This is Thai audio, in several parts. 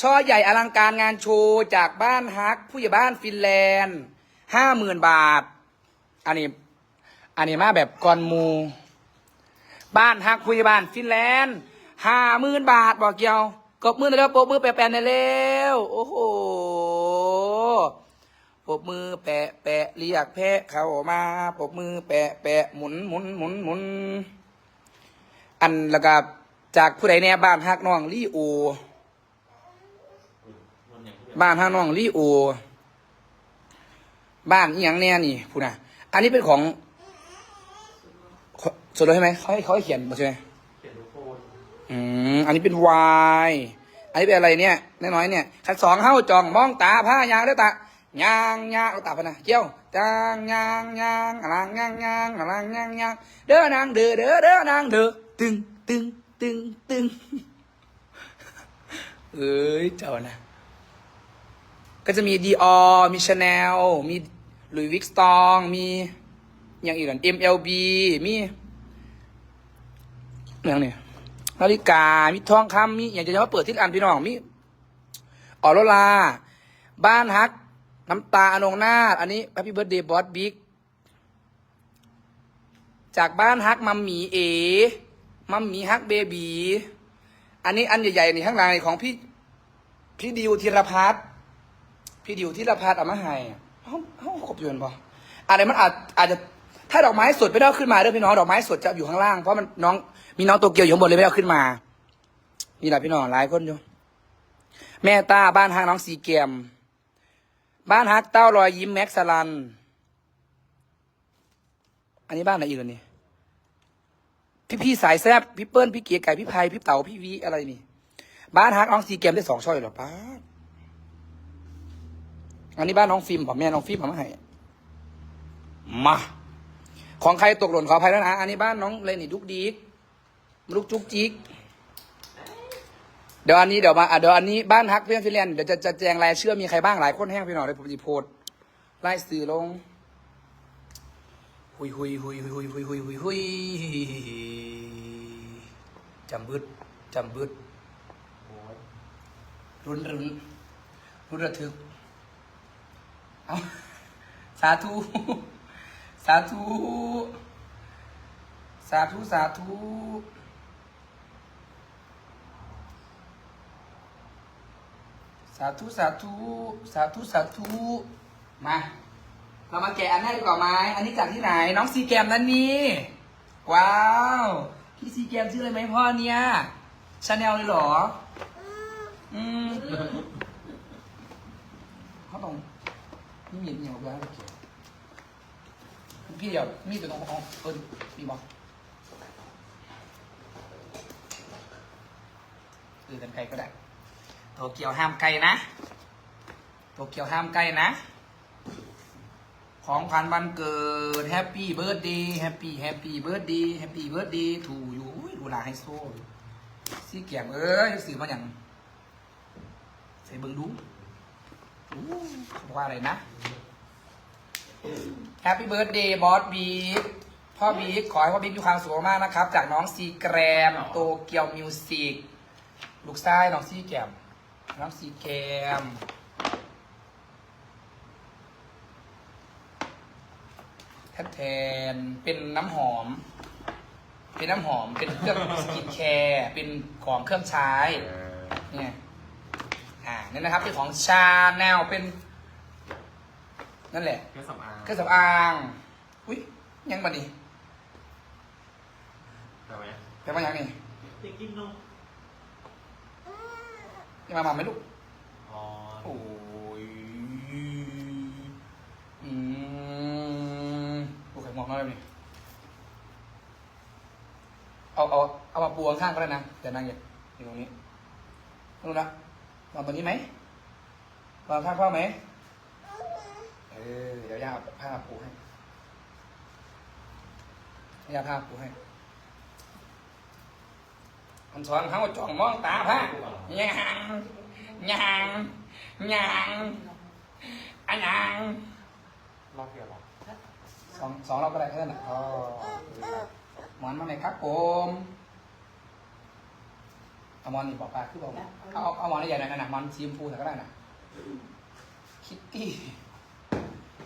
ช่อใหญ่อลังการงานโชว์จากบ้านฮัก ผู้ใหญ่บ้านฟินแลนด์ห้าหมื่นบาท อันนี้ อันนี้มาแบบกอนมู บ้านฮักผู้ใหญ่บ้านฟินแลนด์ห้าหมื่นบาทบอกเกี่ยวกบมือหน่อยแล้วปบมือแปะๆหน่อยเร็วโอ้โหปบมือแปะแปะเรียกแพะเข้ามาปบมือแปะแปะหมุนหมุนหมุนหมุนอันแล้วก็จากผู้ใดแน่บ้านฮักน้องลี่โอ บ้านฮักน้องลีโอ บ้านอีหยังแน่นี่พูดนะอันนี้เป็นของสดเลยใช่ไหมเขาให้เขาให้เขียนมาใช่ไหมเขียนทุกคนอืมอันนี้เป็นวายอันนี้เป็นอะไรเนี่ยน้อยๆเนี่ยขั้นสองเข้าจองมองตาผ้ายางด้วยตายางยางเอาตาพนะเกี่ยวจางยางยางอลังยางยางอลังยางยางเด้อนางเด้อเด้อเด้อนางเด้อตึงตึงตึงตึงเอ้ยเจ้านะ ก็จะมีดีออมีชาแนลมีหลุยวิกสตอง มีอย่างอื่น MLB มีอย่างเนี่ยนาฬิกา มีทองคำมีอย่างจะมาเปิดที่อันพี่น้อง มีออโรลา บ้านฮัก น้ำตาอนงนาถอันนี้ Happy Birthday Boss Big จากบ้านฮักมัมหมีเอ มัมหมีฮักเบบี อันนี้อันใหญ่ๆนี่ข้างหล่างนี่ของพี่ พี่ดิวธีรพัฒน์ พี่ดิวธีรพัฒน์เอามาให้เขาเขาขบอยนป่ะอะไรมันอาจอาจจะถ้าดอกไม้สดไม่ได้เอาขึ้นมาเด้อพี่น้องดอกไม้สดจะอยู่ข้างล่างเพราะมันน้องมีน้องโตเกียวอยู่ข้างบนเลยไม่ได้เอาขึ้นมา นี่แหละพี่น้องหลายคนอยู่แม่ตาบ้านฮักน้องสีเกม บ้านฮักเต้ารอยยิ้มแม็กซ์สลัน อันนี้บ้านไหนอีกล่ะนี่พี่พี่สายแซบพี่เปิ้ลพี่เกียร์ไก่พี่ไพพี่เต๋าพี่วีอะไรนี่ บ้านฮักน้องสีเกมได้สองช่อยหรอป้า อันนี้บ้านน้องฟิล์มผมแม่น้องฟิล์มมาให้มา ของใครตกหล่นขออภัยแล้วนะ อันนี้บ้านน้องเลนี่ดุกดิกลูกจุกจิก เดี๋ยวอันนี้เดี๋ยวมาอะเดี๋ยวอันนี้บ้านฮักเพื่อนฟิลแลนด์เดี๋ยวจะจะแจงรายชื่อมีใครบ้างหลายคนแห้งพี่น้องเลยผมจะโพสไล่สื่อลงหุยหุยหุยหุยหุยหุยหุยหุยจำบึดจำบึดโอ้ยรุนรุนรุนระทึก เอาสาธุ สาธุ สาธุ สาธุ สาธุ สาธุ สาธุ สาธุ มา เรามาแกะอันแรกดีกว่าไหมอันนี้จากที่ไหน น้องซีแกมนั่นนี่ว้าว พี่ซีแกมชื่ออะไรไหมพ่อเนี่ยชาแนลเลยเหรอ อืมเขาต้อง นี่มีอย่างแบบนี้พี่เดี๋ยวมีดตัวตรงของเออมีบอกเออกันไกลก็ได้โตเกียวห้ามไกลนะโตเกียวห้ามไกลนะ ของขวัญวันเกิดแฮปปี้เบิร์ดดย์แฮปปี้แฮปปี้เบิร์ดดย์แฮปปี้เบิร์ดดย์ถูอยู่อุ้ยดูลาไฮโซ่ซี่เกียมเอ้ยสื่อมาอย่างใส่เบิ่งดู อู้เขากว่าอะไรนะ Happy Birthday บอสบีกพ่อบีกขอให้พ่อบีกมีความสุขมากๆนะครับ จากน้องซีแกรมโตเกียวมิวสิกลูกชายน้องซีแกรมน้องซีแกรมแทนเป็นน้ำหอม เป็นน้ำหอม เป็นเครื่องสกินแคร์ เป็นของเครื่องใช้ เนี่ย อ่านี่นะครับเป็นของชาแนลเป็น นั่นแหละเครื่องสำอางเครื่องสำอางอุ้ยยังบัดนี้ทำไหมแต่ว่ายังนี่เด็กกินนมยังมามาไหมลูกอ๋อโอ้ยอืมโอเคมองน้อยเลยนี่เอาเอาเอามาปูข้างๆก็ได้นะแต่นั่งอย่างอยู่ตรงนี้นู่นนะ วางตรงนี้ไหมวางข้างพ่อไหมเออเดี๋ยวย่าเอาผ้าปูให้ย่าผ้าปูให้มันสอนเขาว่าจ้องมองตาผ้าย่างย่างย่างอันย่างรอบเดียวหรอสองสองรอบก็ได้แค่นั้นแหละอ๋อหมอนมาไหนครับผม เอเอามอนนี่บอกป้าคือบอกเอาเอาเอามอนใหญ่ๆหน่อยนะมอนสีชมพูแต่ก็ได้นะคิตตี้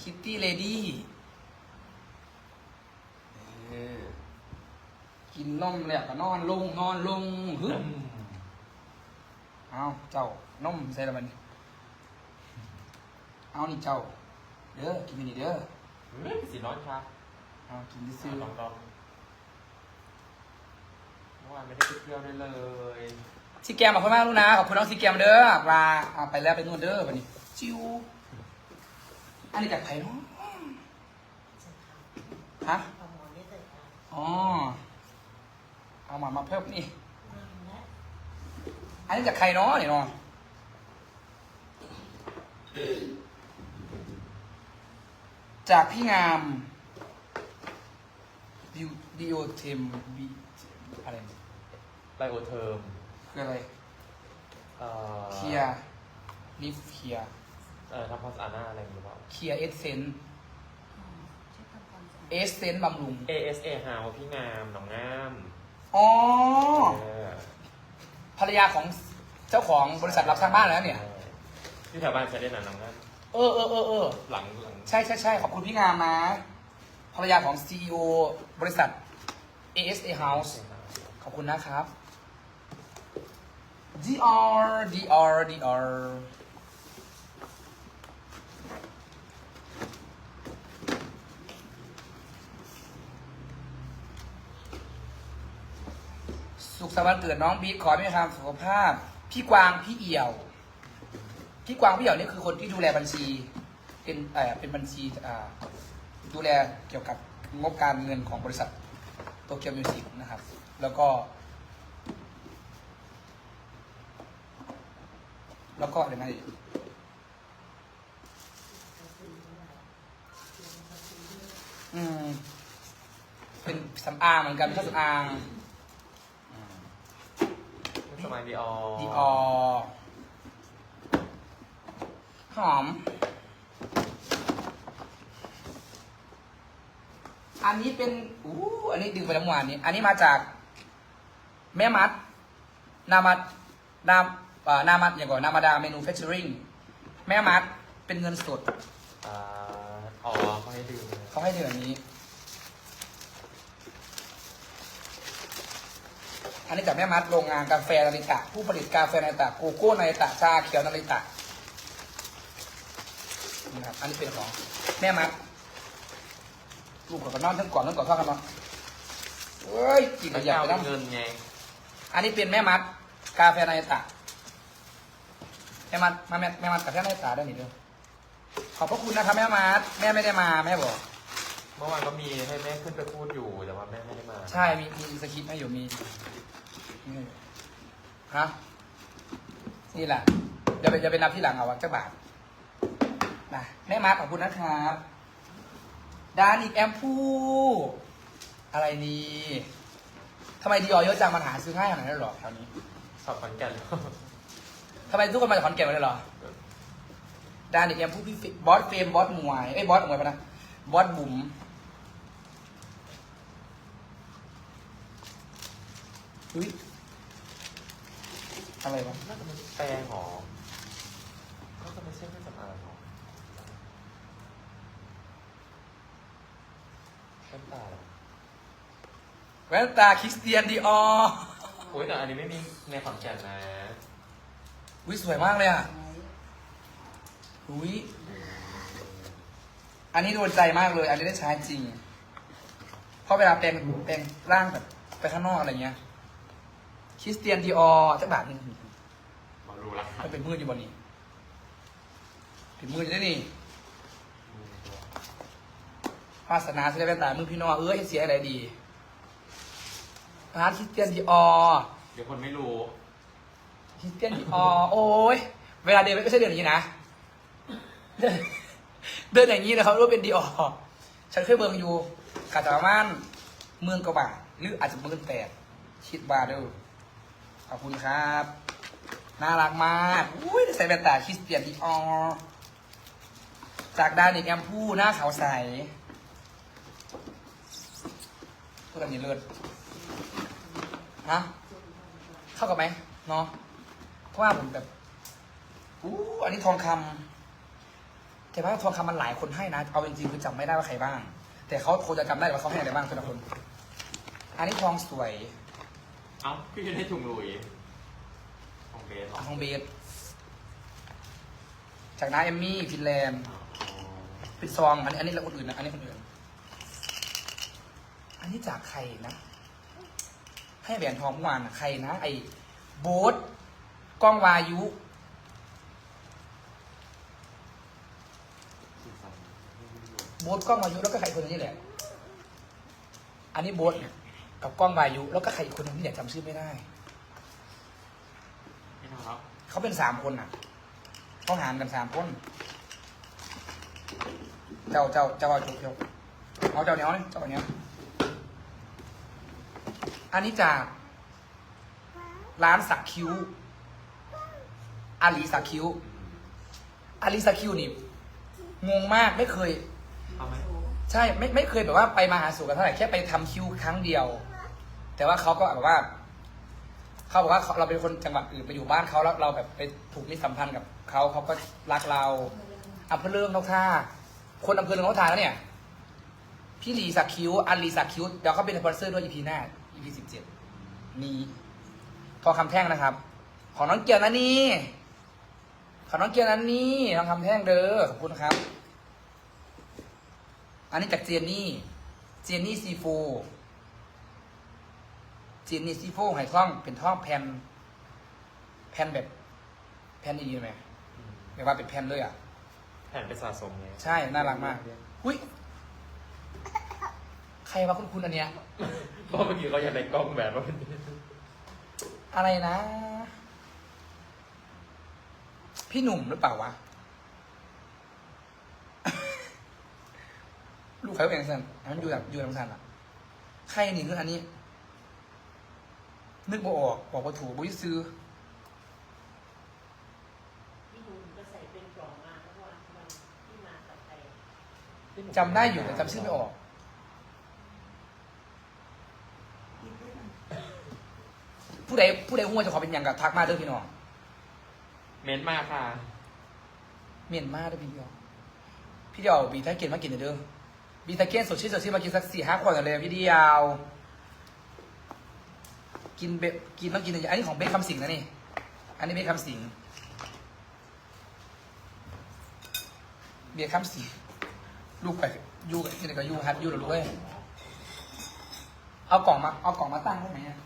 คิตตี้เลดี้เออกินนมแล้วก็นอนลงนอนลงฮึบเอาเจ้านมใส่ละมันนี่เอานี่เจ้า เด้อกินนี่เด้ออืมสีน้อยครับเอากินที่ซื้อลองลองเมื่อวานไม่ได้ไปเที่ยวด้วยเลยซีแกมขอบคุณมากลูกนะขอบคุณน้องซีแกมเด้อปลาเอาไปแล้วไปนู่นเด้อวันนี้จิวอันนี้จากไผ่เนาะฮะอ๋อเอามามาเพิ่มนี่อันนี้จากใครเนาะนี่เนาะจากพี่งามดิโอเทมบีอะไร ไลโอเทอมคืออะไร เอ่อเคลียร์ลิฟเคลียร์เอ่อทำความสะอาดหน้าอะไรอย่างเงี้ยเปล่า เคลียร์เอสเซนช่วยทำความสะอาดเอสเซนบำรุง ASA House พี่งามหนองงามอ๋อ เออภรรยาของเจ้าของบริษัทรับสร้างบ้านแล้วเนี่ยที่แถวบ้านใช้ได้นานหนองงามเออเออเออเออ หลังหลังใช่ใช่ใช่ขอบคุณพี่งามนะภรรยาของ CEO บริษัท ASA House ขอบคุณนะครับ DR DR DR สุขสันต์วันเกิดน้องบีขอให้มีความสุขภาพ พี่กวางพี่เอี่ยว พี่กวางพี่เอี่ยวนี่คือคนที่ดูแลบัญชี เป็นเอ่อเป็นบัญชีอ่าดูแลเกี่ยวกับงบการเงินของบริษัทโตเกียวมิวสิกนะครับ แล้วก็ แล้วก็อะไรนะอีกอืม เป็นสำอางเหมือนกันเครื่องสำอางสมัยดีออดีออหอม อันนี้เป็นอู้อันนี้ดึงไปแล้วเมื่อวานนี้ อันนี้มาจาก แม่มัด นามัดนาม เอ่อนามัดอย่างก่อนนามาดาเมนูเฟชเชอริงแม่มัดเป็นเงินสดอ่าอ๋อเขาให้ดื่มเขาให้เดือนนี้ อันนี้จากแม่มัดโรงงานกาแฟนาริตะ ผู้ผลิตกาแฟนาริตะโกโก้นาริตะชาเขียวนาริตะนี่ครับอันนี้เป็นของแม่มัดลูกกับกันนอนทั้งก่อนทั้งก่อนเท่ากันเนาะเอ้ยกินแล้วอยากเจ้าไปน้ำเงินไงอันนี้เป็นแม่มัด กาแฟนาริตะ แม่มัดมาแม่แม่มัดกาแฟนาริตะได้หนิเดียวขอบพระคุณนะครับแม่มัดแม่ไม่ได้มาแม่บอก เมื่อวานก็มีให้แม่ขึ้นไปพูดอยู่แต่ว่าแม่ไม่ได้มาใช่มีมีสคริปต์ให้อยู่มีนี่ฮะนี่แหละเดี๋ยวไปจะไปนับที่หลังเอาว่าเจ้าบาทนะแม่มาร์คขอบคุณนะครับดานอีกแอมพูอะไรนี่ทำไมดีออเยอะจังมันหาซื้อง่ายขนาดนั้นหรอแถวนี้สอบขอนแก่น ทำไมทุกคนมาจากขอนแก่นหมดเลยเหรอดานอีกแอมพูพี่ฟิบอสเฟรมบอสมวยเอ้ยบอสมวยปะนะบอสบุ๋มอุ้ยอะไรวะน่าจะเป็นแปลงหรอน่าจะไม่ใช่เครื่องสำอางหรอแว่นตาเหรอแว่นตาคริสเตียนดีออโอ้ยแต่อันนี้ไม่มีในขอนแก่นนะ อุ้ยสวยมากเลยอะอุ้ยอันนี้โดนใจมากเลย อันนี้ได้ใช้จริง เพราะเวลาแปลงแปลงร่างแบบไปข้างนอกอะไรเงี้ย คริสเตียนดีออจะบาทหนึงมารู้ละมันเป็นมืดอยู่บนนี้ เป็นมืดอยู่ได้นี่วาสนาเสียแว่นตามือพี่น้องเอ้ยเสียอะไรดีร้านคริสเตียนดีออเดี๋ยวคนไม่รู้ คริสเตียนดีอโอ้ยเวลาเดินไม่ใช่เดินอย่างนี้นะ เดินอย่างนี้นะครับรู้ว่าเป็นดีออฉันเคยเบิ่งอยู่กาตามานเมืองกระบะหรืออาจจะเมืองแปดชิดบาเดอร์ขอบคุณครับ น่ารักมากอุ้ยใส่แว่นตาคริสเตียนดีออจากด้านิกแอมพูหน้าขาวใสพูดแบบนี้เลิศฮะเข้ากับไหมเนาะ ว่าผมแบบอู้อันนี้ทองคำแต่ว่าทองคำมันหลายคนให้นะ เอาจริงๆคือจำไม่ได้ว่าใครบ้าง แต่เขาคงจะจำได้ว่าเขาให้อะไรบ้างแต่ละคน อันนี้ทองสวย เอ้าพี่จะได้ถุงลุยของเบสเหรอทองเบส จากน้าเอมมี่ฟินแลนด์อ๋อเป็นซอง อันนี้อันนี้แล้วคนอื่นนะ อันนี้คนอื่น อันนี้จากใครนะ ให้แหวนทองเมื่อวานนะใครนะ ไอ้โบ๊ท กล้องวายุ โบ๊ทกล้องวายุแล้วก็ใครคนนี้แหละ อันนี้โบ๊ทกับกล้องวายุ แล้วก็ใครอีกคนนึงที่อยากจำชื่อไม่ได้ ไม่ทำแล้วเขาเป็นสามคนน่ะเขาหารกันสามคน เจ้าเจ้าเจ้าเอาจุกเจ้าเอาเจ้าเนี้ยเจ้าเนี้ยอันนี้จากร้านสักคิ้ว อาลีสักคิ้วอาลีสักคิ้วนี่งงมากไม่เคย เอาไหมใช่ไม่ไม่เคยแบบว่าไปมาหาสู่กันเท่าไหร่แค่ไปทำคิวครั้งเดียว แต่ว่าเขาก็แบบว่า เขาบอกว่าเขาเราเป็นคนจังหวัดอื่นไปอยู่บ้านเขาแล้วเราแบบไปถูกมิตรสัมพันธ์กับเขาเขาก็รักเราอำเภอเรื่องนกท่าคนอำเภอเรื่องนกท่าแล้วเนี่ย พี่ลีสักคิ้วอันลีสักคิ้วเดี๋ยวเขาเป็นสปอนเซอร์ด้วย EP หน้า EP สิบเจ็ดมีทองคำแท่งนะครับ ของน้องเกียร์นะนี่ ของน้องเกียร์นั้นนี่ทองคำแท่งเด้อขอบคุณครับ อันนี้จากเจนนี่ เจนนี่ซีโฟเจนนี่ซีโฟไห่ท่องเป็นท่องแผ่นแผ่นแบบ แผ่นดีๆไหมอืมแบบว่าเป็นแผ่นเลยอะ แผ่นไปสะสมไงใช่ น่ารักมาก อุ้ยใครวะคุณคุณอันเนี้ย เพราะเมื่อกี้เขาอยากได้กล้องแบบว่าเป็นอะไรนะ พี่หนุ่มหรือเปล่าวะ ลูกใครเป็นสันอันนั้นอยู่แบบอยู่ลำสันอะใครนี่คืออันนี้ นึกบ่ออกบอกว่าถูกบุยซื้อพี่หนูก็ใส่เป็นกล่องมาเพราะว่ามันที่มากับใครจำได้อยู่แต่จำชื่อไม่ออกผู้ใดผู้ใดหัวจะขอเป็นอย่างกับทักมาเด้อพี่น้อง เม้นมาค่ะ เมียนมาด้อพี่เดียว พี่เดียวบีทาเกนมากินหน่อยเด้อบีทาเกนสดชื่นสดชื่นมากินสักสี่ห้าขวดกันเลยพี่เดียว กินเบกินต้องกินอันนี้ของเบคคำสิงนะนี่ อันนี้เบคคำสิงเบียร์คำสิงลูกไปยูกับที่ไหนก็ยูฮัดยูหรือลูกเอ้ยเอากล่องมาเอากล่องมาตั้งได้ไหมอะ